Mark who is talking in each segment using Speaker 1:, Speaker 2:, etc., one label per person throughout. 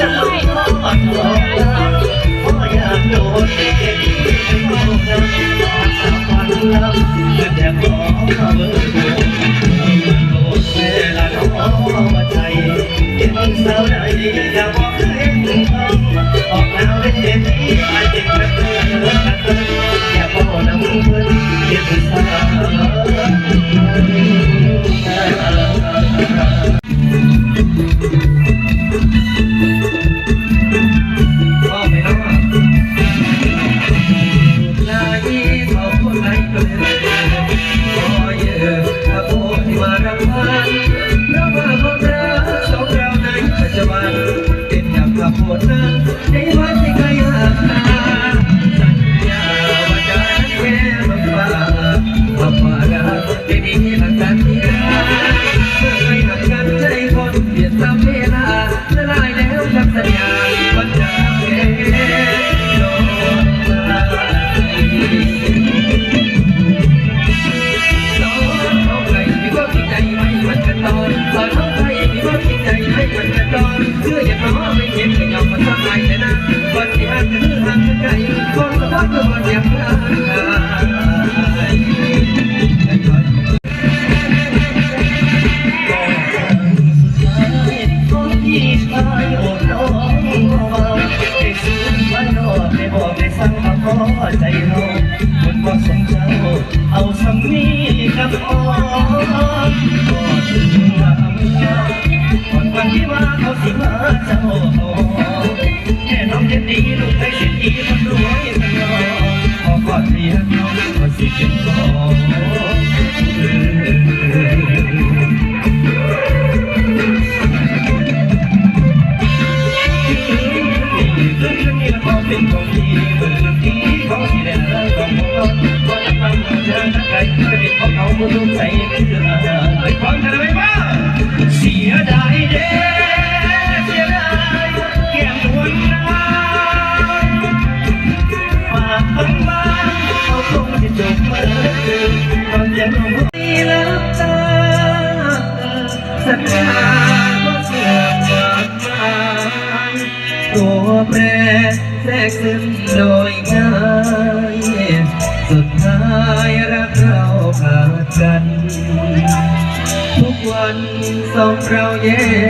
Speaker 1: อยากโดน Doctor. องเราเย็
Speaker 2: น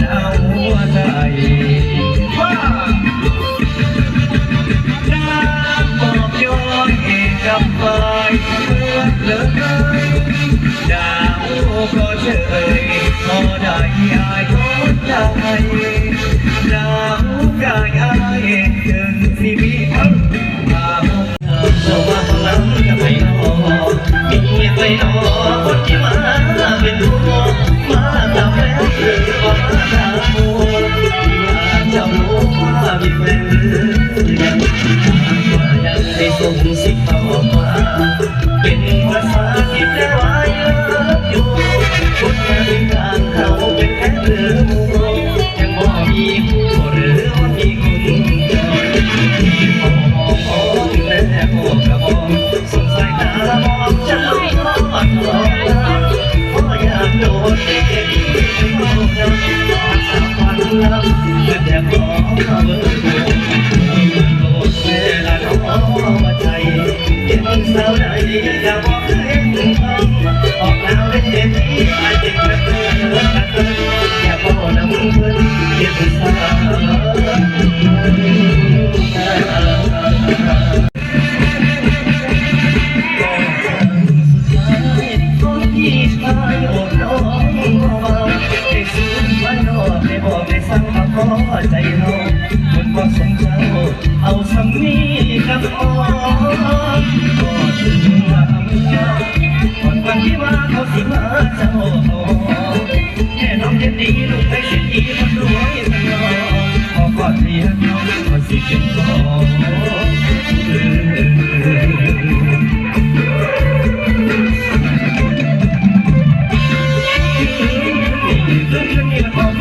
Speaker 2: ดาวหัวใจว่า
Speaker 1: น้ำ
Speaker 2: บอกย้อนกับไฟเมื่อเลิกเยดาวกเชย
Speaker 1: Give me the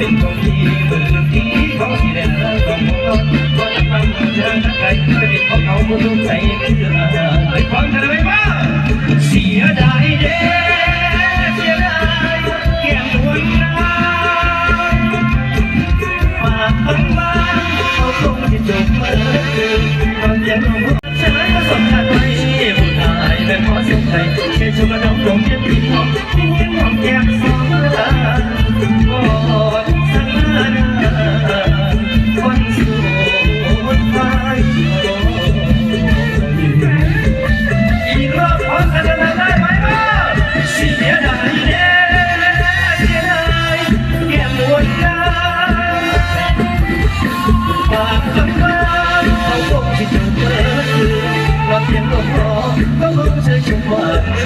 Speaker 1: Thank you.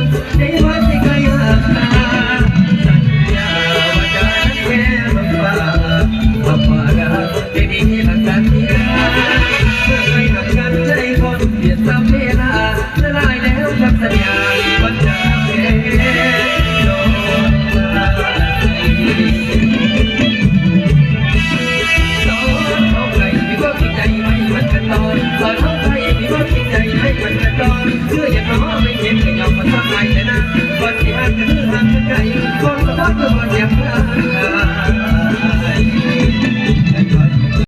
Speaker 1: They